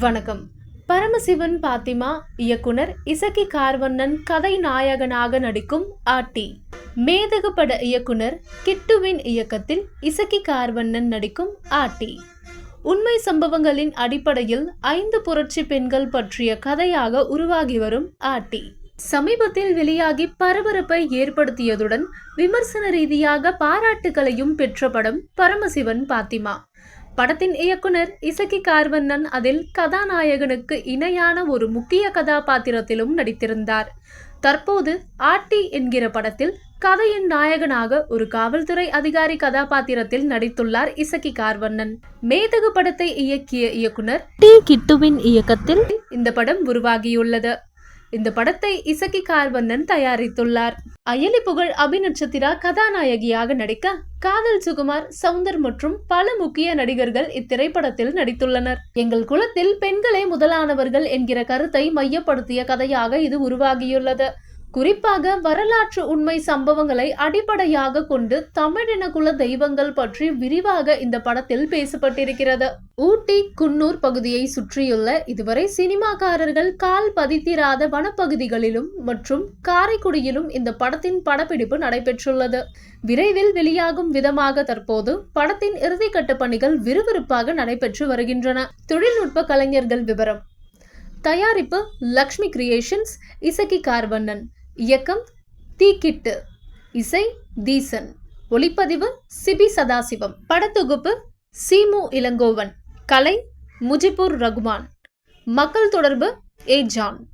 வணக்கம். பரமசிவன் பாத்திமா இயக்குனர் இசக்கி கார்வண்ணன் கதை நாயகனாக நடிக்கும் ஆட்டி மேதகு பட இயக்குனர் கிட்டுவின் இயக்கத்தில் இசக்கி கார்வண்ணன் நடிக்கும் ஆட்டி உண்மை சம்பவங்களின் அடிப்படையில் ஐந்து புரட்சி பெண்கள் பற்றிய கதையாக உருவாகி வரும் ஆட்டி சமீபத்தில் வெளியாகி பரபரப்பை ஏற்படுத்தியதுடன் விமர்சன ரீதியாக பாராட்டுகளையும் பெற்ற படம் பரமசிவன் பாத்திமா. படத்தின் இயக்குனர் இசக்கி கார்வண்ணன் அதில் கதாநாயகனுக்கு இணையான ஒரு முக்கிய கதாபாத்திரத்திலும் நடித்திருந்தார். தற்போது ஆட்டி என்கிற படத்தில் கதையின் நாயகனாக ஒரு காவல்துறை அதிகாரி கதாபாத்திரத்தில் நடித்துள்ளார் இசக்கி கார்வண்ணன். மேதகு படத்தை இயக்கிய இயக்குனர் டி. கிட்டுவின் இயக்கத்தில் இந்த படம் உருவாகியுள்ளது. இந்த படத்தை இசக்கி கார்வண்ணன் தயாரித்துள்ளார். அயலி புகழ் அபிநட்சத்திரா கதாநாயகியாக நடிக்க காதல் சுகுமார் சவுந்தர் மற்றும் பல முக்கிய நடிகர்கள் இத்திரைப்படத்தில் நடித்துள்ளனர். எங்கள் குலத்தில் பெண்களே முதலானவர்கள் என்கிற கருத்தை மையப்படுத்திய கதையாக இது உருவாகியுள்ளது. குறிப்பாக வரலாற்று உண்மை சம்பவங்களை அடிப்படையாக கொண்டு தமிழின குல தெய்வங்கள் பற்றி விரிவாக இந்த படத்தில் பேசப்பட்டிருக்கிறது. ஊட்டி குன்னூர் பகுதியை சுற்றியுள்ள இதுவரை சினிமாக்காரர்கள் கால் பதித்திராத வனப்பகுதிகளிலும் மற்றும் காரைக்குடியிலும் இந்த படத்தின் படப்பிடிப்பு நடைபெற்றுள்ளது. விரைவில் வெளியாகும் விதமாக தற்போது படத்தின் இறுதிக்கட்ட பணிகள் விறுவிறுப்பாக நடைபெற்று வருகின்றன. தொழில்நுட்ப கலைஞர்கள் விவரம். தயாரிப்பு லக்ஷ்மி கிரியேஷன்ஸ் இசக்கி கார்வண்ணன். இயக்கம் தீக்கிட்டு. இசை தீசன். ஒளிப்பதிவு சிபி சதாசிவம். படத்தொகுப்பு சீமு இளங்கோவன். கலை முஜிபுர் ரகுமான். மக்கள் தொடர்பு ஏ ஜான்.